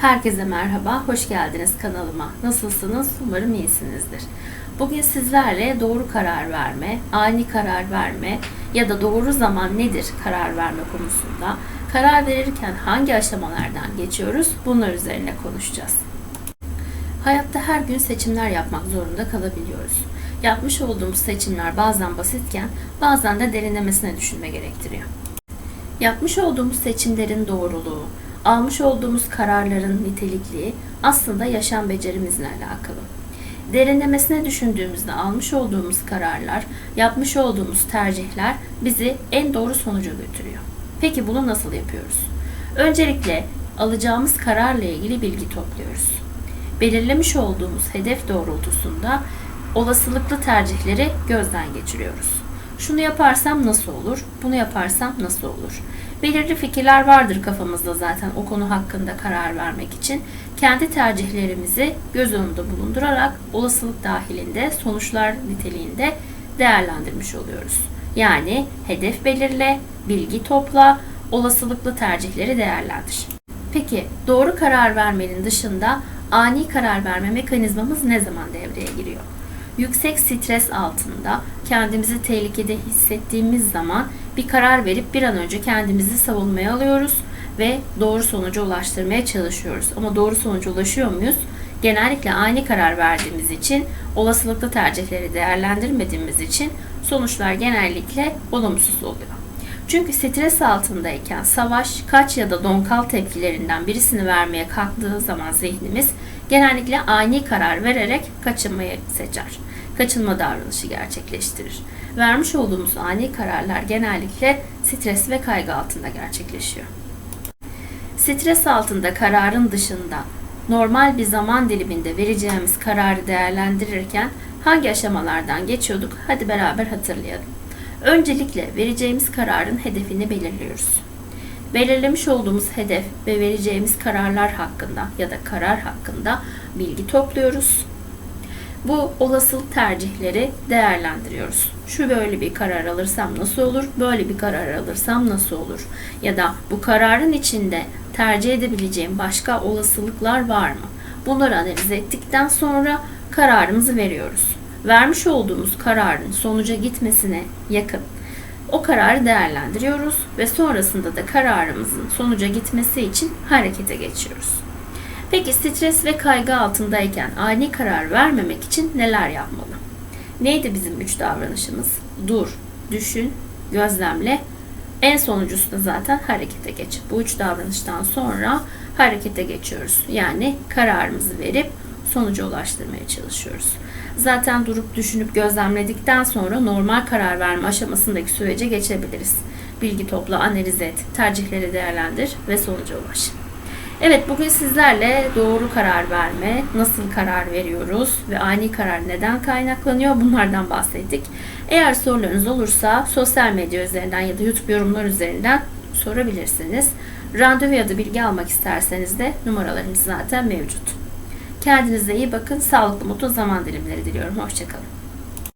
Herkese merhaba, hoş geldiniz kanalıma. Nasılsınız? Umarım iyisinizdir. Bugün sizlerle doğru karar verme, ani karar verme ya da doğru zaman nedir karar verme konusunda karar verirken hangi aşamalardan geçiyoruz bunlar üzerine konuşacağız. Hayatta her gün seçimler yapmak zorunda kalabiliyoruz. Yapmış olduğumuz seçimler bazen basitken bazen de derinlemesine düşünme gerektiriyor. Yapmış olduğumuz seçimlerin doğruluğu, almış olduğumuz kararların nitelikliği aslında yaşam becerimizle alakalı. Derinlemesine düşündüğümüzde almış olduğumuz kararlar, yapmış olduğumuz tercihler bizi en doğru sonuca götürüyor. Peki bunu nasıl yapıyoruz? Öncelikle alacağımız kararla ilgili bilgi topluyoruz. Belirlemiş olduğumuz hedef doğrultusunda olasılıklı tercihleri gözden geçiriyoruz. Şunu yaparsam nasıl olur? Bunu yaparsam nasıl olur? Belirli fikirler vardır kafamızda zaten o konu hakkında karar vermek için. Kendi tercihlerimizi göz önünde bulundurarak olasılık dahilinde sonuçlar niteliğinde değerlendirmiş oluyoruz. Yani hedef belirle, bilgi topla, olasılıklı tercihleri değerlendir. Peki doğru karar vermenin dışında ani karar verme mekanizmamız ne zaman devreye giriyor? Yüksek stres altında kendimizi tehlikede hissettiğimiz zaman bir karar verip bir an önce kendimizi savunmaya alıyoruz ve doğru sonuca ulaştırmaya çalışıyoruz. Ama doğru sonuca ulaşıyor muyuz? Genellikle ani karar verdiğimiz için, olasılıklı tercihleri değerlendirmediğimiz için sonuçlar genellikle olumsuz oluyor. Çünkü stres altındayken savaş, kaç ya da donkal tepkilerinden birisini vermeye kalktığı zaman zihnimiz genellikle ani karar vererek kaçınmayı seçer. Kaçınma davranışı gerçekleştirir. Vermiş olduğumuz ani kararlar genellikle stres ve kaygı altında gerçekleşiyor. Stres altında kararın dışında normal bir zaman diliminde vereceğimiz kararı değerlendirirken hangi aşamalardan geçiyorduk? Hadi beraber hatırlayalım. Öncelikle vereceğimiz kararın hedefini belirliyoruz. Belirlemiş olduğumuz hedef ve vereceğimiz kararlar hakkında ya da karar hakkında bilgi topluyoruz. Bu olasılık tercihleri değerlendiriyoruz. Şu böyle bir karar alırsam nasıl olur? Böyle bir karar alırsam nasıl olur? Ya da bu kararın içinde tercih edebileceğim başka olasılıklar var mı? Bunları analiz ettikten sonra kararımızı veriyoruz. Vermiş olduğumuz kararın sonuca gitmesine yakın o kararı değerlendiriyoruz ve sonrasında da kararımızın sonuca gitmesi için harekete geçiyoruz. Peki stres ve kaygı altındayken ani karar vermemek için neler yapmalı? Neydi bizim üç davranışımız? Dur, düşün, gözlemle. En sonuncusu da zaten harekete geç. Bu üç davranıştan sonra harekete geçiyoruz. Yani kararımızı verip sonuca ulaştırmaya çalışıyoruz. Zaten durup düşünüp gözlemledikten sonra normal karar verme aşamasındaki sürece geçebiliriz. Bilgi topla, analiz et, tercihleri değerlendir ve sonuca ulaş. Evet bugün sizlerle doğru karar verme, nasıl karar veriyoruz ve ani karar neden kaynaklanıyor bunlardan bahsettik. Eğer sorularınız olursa sosyal medya üzerinden ya da YouTube yorumlar üzerinden sorabilirsiniz. Randevu ya da bilgi almak isterseniz de numaralarımız zaten mevcut. Kendinize iyi bakın. Sağlıklı mutlu zaman dilimleri diliyorum. Hoşçakalın.